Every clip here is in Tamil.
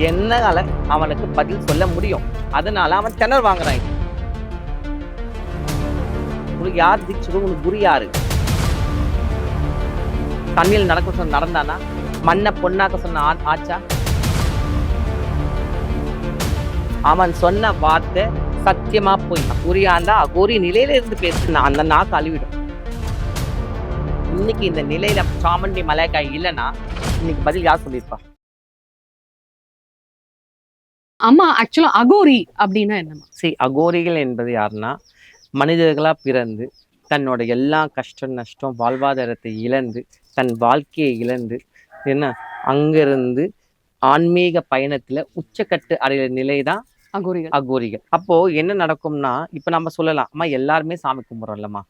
என்னால அவனுக்கு பதில் சொல்ல முடியும்? அதனால அவன் திணற வாங்குறான். உனக்கு யார் தீட்சிதோ உனக்கு குரு யாரு? தண்ணியில் நடக்க சொன்ன நடந்தானா? மண்ணை பொண்ணாக்க சொன்ன ஆ- ஆச்சா? அவன் சொன்ன வார்த்தை சத்தியமா போய் குறியாண்டா அகோரி நிலையில இருந்து பேசுனா அந்த நாக்கு அழுவிடும். இன்னைக்கு இந்த நிலையில சாமண்டி மலைக்காய் இல்லைன்னா இன்னைக்கு பதில் யார் சொல்லியிருப்பா? அம்மா ஆக்சுவலா அகோரி அப்படின்னா என்னம்மா சரி அகோரிகள் என்பது யாருன்னா மனிதர்களா பிறந்து தன்னோட எல்லா கஷ்டம் நஷ்டம் வாழ்வாதாரத்தை இழந்து தன் வாழ்க்கையை இழந்து என்ன அங்கிருந்து ஆன்மீக பயணத்துல உச்சக்கட்டு அடைகிற நிலை தான் அகோரிகள். அகோரிகள். அப்போ என்ன நடக்கும்னா இப்ப நம்ம சொல்லலாம் அம்மா எல்லாருமே சாமி கும்பிட்றோம்லம்மா.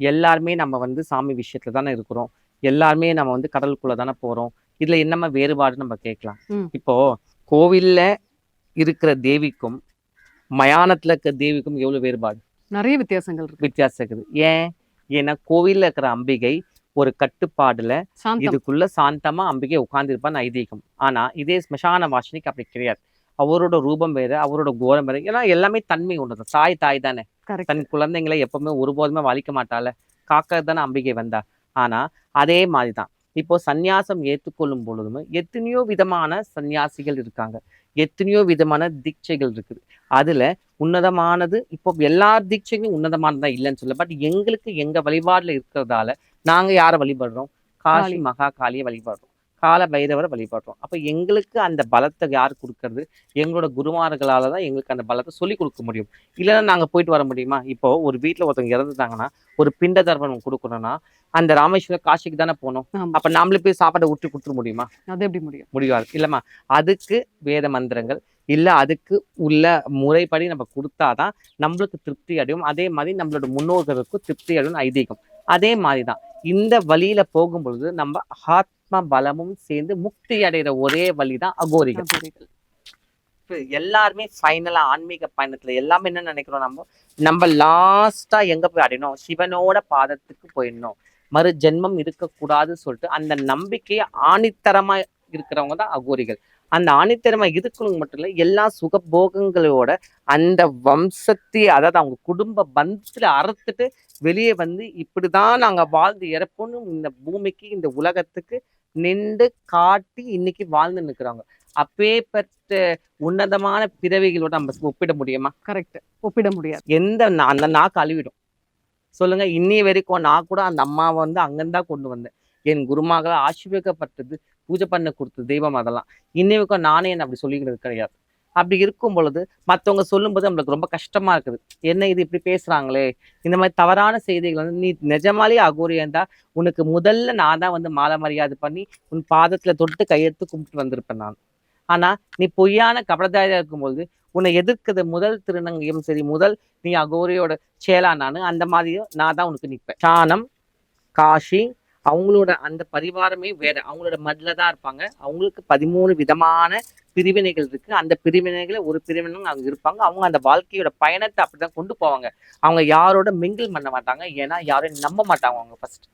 எல்லாருமே நம்ம வந்து சாமி விஷயத்துல தானே இருக்கிறோம். எல்லாருமே நம்ம வந்து கடலுக்குள்ள தானே போறோம். இதுல என்னம்மா வேறுபாடு நம்ம கேட்கலாம். இப்போ கோவில்ல இருக்கிற தேவிக்கும் மயானத்துல இருக்கிற தேவிக்கும் எவ்வளவு வேறுபாடு? நிறைய வித்தியாசங்கள் இருக்கு. வித்தியாசம் இருக்குது. ஏன்? ஏன்னா கோவில்ல இருக்கிற அம்பிகை ஒரு கட்டுப்பாடுல இதுக்குள்ள சாந்தமா அம்பிகை உட்கார்ந்துருப்பான்னு ஐதீகம். ஆனா இதே ஸ்மசான வாசனிக்கு அப்படி கிடையாது. அவரோட ரூபம் வேற அவரோட கோரம் வேற ஏன்னா எல்லாமே தன்மை ஒண்ணுதான் தாய் தாய் தானே. தன் குழந்தைங்களை எப்பவுமே ஒருபோதுமே வலிக்க மாட்டாள. காக்க தானே அம்பிகை வந்தா. ஆனா அதே மாதிரிதான். இப்போ சந்நியாசம் ஏற்றுக்கொள்ளும் பொழுதும் எத்தனையோ விதமான சந்நியாசிகள் இருக்காங்க. எத்தனையோ விதமான தீட்சைகள் இருக்குது. அதுல உன்னதமானது இப்போ எல்லா தீட்சைகளும் உன்னதமானதா இல்லைன்னு சொல்ல பட் எங்களுக்கு எங்க வழிபாடுல இருக்கிறதால நாங்க யாரை வழிபடுறோம்? காளி. மகா காளியை வழிபடுறோம். கால பைரவரை வழிபடுறோம். அப்ப எங்களுக்கு அந்த பலத்தை யார் கொடுக்கறது? எங்களோட குருமார்களால தான் எங்களுக்கு அந்த பலத்தை சொல்லி கொடுக்க முடியும். இல்லைன்னா நாங்க போயிட்டு வர முடியுமா? இப்போ ஒரு வீட்ல ஒருத்தவங்க இறந்துட்டாங்கன்னா ஒரு பிண்ட தர்ப்பணம் கொடுக்கணும்னா அந்த ராமேஸ்வரம் காசிக்கு தானே போகணும். அப்ப நாமளே போய் சாப்பாடை ஊற்றி கொடுத்துட முடியுமா? அது எப்படி முடியும்? முடியாது. இல்லம்மா அதுக்கு வேத மந்திரங்கள் இல்ல அதுக்கு உள்ள முறைப்படி நம்ம கொடுத்தாதான் நம்மளுக்கு திருப்தி அடையும். அதே மாதிரி நம்மளோட முன்னோர்களுக்கும் திருப்தி அடையும் ஐதீகம். அதே மாதிரிதான். இந்த வழியில போகும் பொழுது நம்ம ஆத்ம பலமும் சேர்ந்து முக்தி அடைகிற ஒரே வழிதான் அகோரிகள். எல்லாருமே ஃபைனலா ஆன்மீக பயணத்துல எல்லாமே என்ன நினைக்கிறோம் நம்ம? நம்ம லாஸ்டா எங்க போய் அடையணும்? சிவனோட பாதத்துக்கு போயிடணும். மறு ஜென்மம் இருக்கக்கூடாதுன்னு சொல்லிட்டு அந்த நம்பிக்கையை ஆணித்தரமா இருக்கிறவங்க தான் அகோரிகள். அந்த ஆணித்தரமா இருக்கிறவங்க மட்டும் இல்ல எல்லா சுகபோகங்களோட அந்த வம்சத்தை அதாவது அவங்க குடும்ப பந்தத்துல அறுத்துட்டு வெளியே வந்து இப்படிதான் நாங்க வாழ்ந்து இறப்போம்னு இந்த பூமிக்கு இந்த உலகத்துக்கு நின்று காட்டி இன்னைக்கு வாழ்ந்து நிற்கிறாங்க. அப்பேற்பட்ட உன்னதமான பிறவிகளோட நம்ம ஒப்பிட முடியுமா? கரெக்ட் ஒப்பிட முடியாது. எந்த அந்த நாக்கு அழிவிடும். சொல்லுங்க இன்னி வரைக்கும் நான் கூட அந்த அம்மாவை வந்து அங்கிருந்தா கொண்டு வந்தேன். என் குருமாக ஆசீர்வதிக்கப்பட்டது பூஜை பண்ண கொடுத்தது தெய்வம் அதெல்லாம். இன்னி வரைக்கும் நானே என்ன அப்படி சொல்லிக்கிறது கிடையாது. அப்படி இருக்கும் பொழுது மற்றவங்க சொல்லும்போது நம்மளுக்கு ரொம்ப கஷ்டமா இருக்குது. என்ன இது இப்படி பேசுறாங்களே? இந்த மாதிரி தவறான செய்திகள் வந்து நீ நிஜமாலே அகோரியந்தா உனக்கு முதல்ல நான் தான் வந்து மாலை மரியாதை பண்ணி உன் பாதத்துல தொட்டு கையெடுத்து கும்பிட்டு வந்திருப்பேன் நான். ஆனா நீ பொய்யான கபடதாரியா இருக்கும்போது உன்னை எதிர்க்கிறது முதல் திருநங்கையும் சரி முதல் நீ அகோரியோட சேலா நான் அந்த மாதிரியும் நான் தான் உனக்கு நிற்பேன் சாணம் காஷி அவங்களோட அந்த பரிவாரமே வேற. அவங்களோட மதில தான் இருப்பாங்க. அவங்களுக்கு பதிமூணு விதமான பிரிவினைகள் இருக்கு. அந்த பிரிவினைகளை ஒரு பிரிவினை அவங்க இருப்பாங்க. அவங்க அந்த வாழ்க்கையோட பயணத்தை அப்படிதான் கொண்டு போவாங்க. அவங்க யாரோட மிங்கிள் பண்ண மாட்டாங்க. ஏன்னா யாரையும் நம்ப மாட்டாங்க அவங்க ஃபர்ஸ்ட்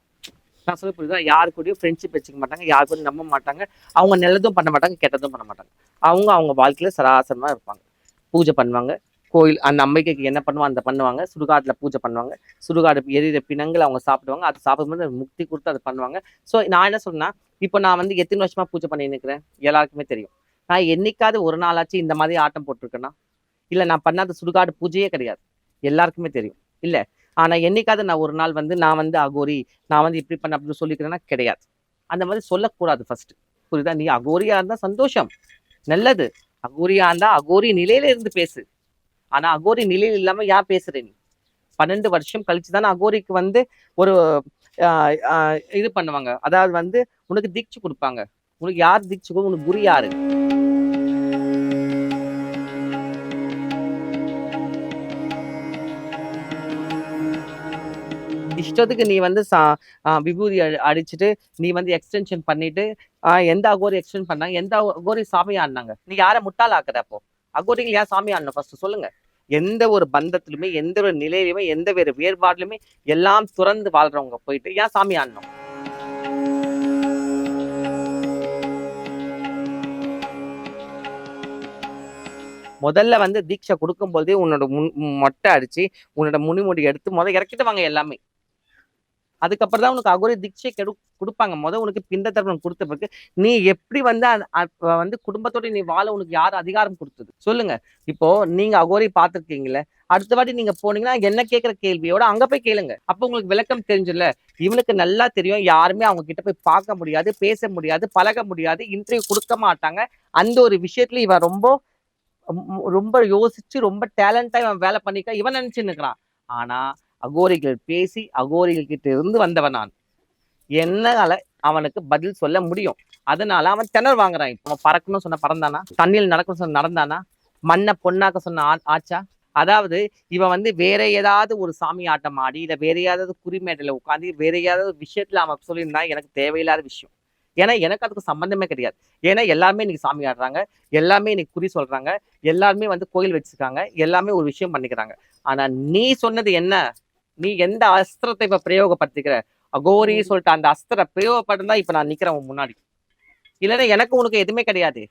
நான் சொல்ல புரியுதா? யாரு கூடயும் ஃப்ரெண்ட்ஷிப் வச்சுக்க மாட்டாங்க. யாரு கூடயும் நம்ப மாட்டாங்க. அவங்க நல்லதும் பண்ண மாட்டாங்க கெட்டதும் பண்ண மாட்டாங்க. அவங்க அவங்க வாழ்க்கையில சராசரமா இருப்பாங்க. பூஜை பண்ணுவாங்க. கோயில் அந்த அம்பிக்கைக்கு என்ன பண்ணுவாங்க அந்த பண்ணுவாங்க. சுடுகாட்டில் பூஜை பண்ணுவாங்க. சுடுகாடு எரியிற பிணங்கள் அவங்க சாப்பிடுவாங்க. அது சாப்பிடும்போது அது முக்தி கொடுத்து அதை பண்ணுவாங்க. ஸோ நான் என்ன சொன்னா இப்போ நான் வந்து எத்தனை வருஷமா பூஜை பண்ணின்னு இருக்கிறேன் எல்லாருக்குமே தெரியும். நான் என்னைக்காவது ஒரு நாளாச்சு இந்த மாதிரி ஆட்டம் போட்டிருக்கேன்னா இல்லை நான் பண்ணாத சுடுகாடு பூஜையே கிடையாது. எல்லாருக்குமே தெரியும். இல்லை. ஆனா என்னைக்காவது நான் ஒரு நாள் வந்து நான் வந்து அகோரி நான் வந்து இப்படி பண்ண அப்படின்னு சொல்லிக்கிறேன்னா கிடையாது. அந்த மாதிரி சொல்லக்கூடாது ஃபர்ஸ்ட் புரியுதா? நீ அகோரியா இருந்தா சந்தோஷம். நல்லது. அகோரியா இருந்தா அகோரி நிலையில இருந்து பேசு. ஆனா அகோரி நிலையில் இல்லாம யார் பேசுற நீ? பன்னெண்டு வருஷம் கழிச்சு தானே அகோரிக்கு வந்து ஒரு ஆஹ், ஆஹ், இது பண்ணுவாங்க. அதாவது வந்து உனக்கு தீட்சை கொடுப்பாங்க. உனக்கு யார் தீட்சை கொடு- உனக்கு குரு யாரு? இஷ்டத்துக்கு நீ வந்து சா- ஆஹ் விபூதி அடி- அடிச்சுட்டு நீ வந்து எக்ஸ்டென்ஷன் பண்ணிட்டு ஆஹ் எந்த அகோரி எக்ஸ்டென்ட் பண்ணாங்க? எந்த அகோரி சாமி ஆடினாங்க நீ யாரை முட்டாள் ஆக்குற அப்போ? அகோரிகள் ஏன் சாமி ஆடணும் ஃபர்ஸ்ட் சொல்லுங்க. எந்த ஒரு பந்தத்திலுமே எந்த ஒரு நிலையிலுமே எந்த ஒரு வேறுபாடுலுமே எல்லாம் துறந்து வாழ்றவங்க போயிட்டு ஏன் சாமி ஆடணும்? முதல்ல வந்து தீட்சை கொடுக்கும்போதே உன்னோட முன் மொட்டை அடிச்சு உன்னோட முனிமுடி எடுத்து முத இறக்கிட்டு வாங்க எல்லாமே. அதுக்கப்புறம் தான் உனக்கு அகோரி தீட்சை கெடு கொடுப்பாங்க. முத உனக்கு பிண்ட தர்ப்பணம் கொடுத்த பிறகு நீ எப்படி வந்து வந்து குடும்பத்தோட நீ வாழ உனக்கு யார் அதிகாரம் கொடுத்தது? சொல்லுங்க. இப்போ நீங்க அகோரி பார்த்திருக்கீங்கல்ல அடுத்த வாட்டி நீங்க போனீங்கன்னா என்ன கேட்கிற கேள்வியோட அங்க போய் கேளுங்க. அப்ப உங்களுக்கு விளக்கம் தெரிஞ்சுல இவனுக்கு நல்லா தெரியும். யாருமே அவங்க கிட்ட போய் பார்க்க முடியாது பேச முடியாது பழக முடியாது இன்டர்வியூ கொடுக்க மாட்டாங்க. அந்த ஒரு விஷயத்துல இவன் ரொம்ப ரொம்ப- ரொம்ப யோசிச்சு ரொம்ப டேலண்டா இவன் வேலை பண்ணிக்க இவன் நினைச்சு நிக்கிறான் ஆனா அகோரிகள் பேசி அகோரிகள் கிட்ட இருந்து வந்தவன் நான். என்னால அவனுக்கு பதில் சொல்ல முடியும். அதனால அவன் திணற வாங்குறான். இப்போ அவன் பறக்கணும்னு சொன்ன பறந்தானா? தண்ணியில் நடக்கணும்னு சொன்ன நடந்தானா? மண்ணை பொண்ணாக்க சொன்ன ஆ- ஆச்சா? அதாவது இவன் வந்து வேற ஏதாவது ஒரு சாமி ஆட்டம் ஆடி இல்லை வேற ஏதாவது குறிமேடையில் உட்காந்து வேற ஏதாவது விஷயத்துல அவன் சொல்லியிருந்தா எனக்கு தேவையில்லாத விஷயம். ஏன்னா எனக்கு அதுக்கு சம்பந்தமே கிடையாது. ஏன்னா எல்லாருமே இன்னைக்கு சாமி ஆடுறாங்க. எல்லாமே இன்னைக்கு குறி சொல்றாங்க. எல்லாருமே வந்து கோயில் வச்சிருக்காங்க. எல்லாமே ஒரு விஷயம் பண்ணிக்கிறாங்க. ஆனா நீ சொன்னது என்ன? நீ எந்த அஸ்திரத்தை இப்ப பிரயோகப்படுத்திக்கிற? அகோரி சொல்லிட்டு அந்த அஸ்திர பிரயோகப்படுத்தா இப்ப நான் நிக்கிறேன் உன் முன்னாடி. இல்லைன்னா எனக்கு உனக்கு எதுவுமே கிடையாது.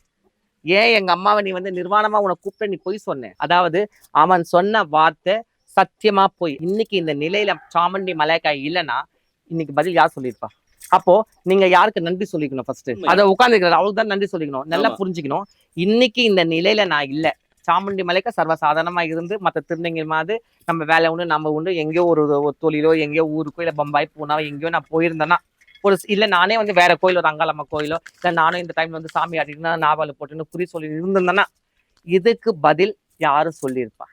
ஏன் எங்க அம்மாவை நீ வந்து நிர்வாணமா உன்னை கூப்பிட்டு நீ பொய் சொன்ன? அதாவது அவன் சொன்ன வார்த்தை சத்தியமா போய். இன்னைக்கு இந்த நிலையில சாமுண்டி மலைக்காய் இல்லைன்னா இன்னைக்கு பதில் யார் சொல்லியிருப்பா? அப்போ நீங்க யாருக்கு நன்றி சொல்லிக்கணும் ஃபர்ஸ்ட். அதை உட்காந்துருக்கிறது அவளுக்கு தான் நன்றி சொல்லிக்கணும். நல்லா. புரிஞ்சுக்கணும். இன்னைக்கு இந்த நிலையில நான் இல்ல. சாமுண்டி மலைக்கு சர்வசாதாரணமாக இருந்து மற்ற திருநங்கை மாதிரி நம்ம வேலை உண்டு நம்ம உண்டு. எங்கேயோ ஒரு தொழிலோ எங்கேயோ ஊருக்கோ இல்லை பம்பாய் பூனாவோ எங்கேயோ நான் போயிருந்தேன்னா ஒரு இல்லை நானே வந்து வேற கோயில் ஒரு அங்காளம்மா கோயிலோ இல்லை நானும் இந்த டைம்ல வந்து சாமி ஆடிட்டு நாவல் போட்டுன்னு குறி சொல்லி இருந்திருந்தேன்னா இதுக்கு பதில் யாரும் சொல்லியிருப்பா.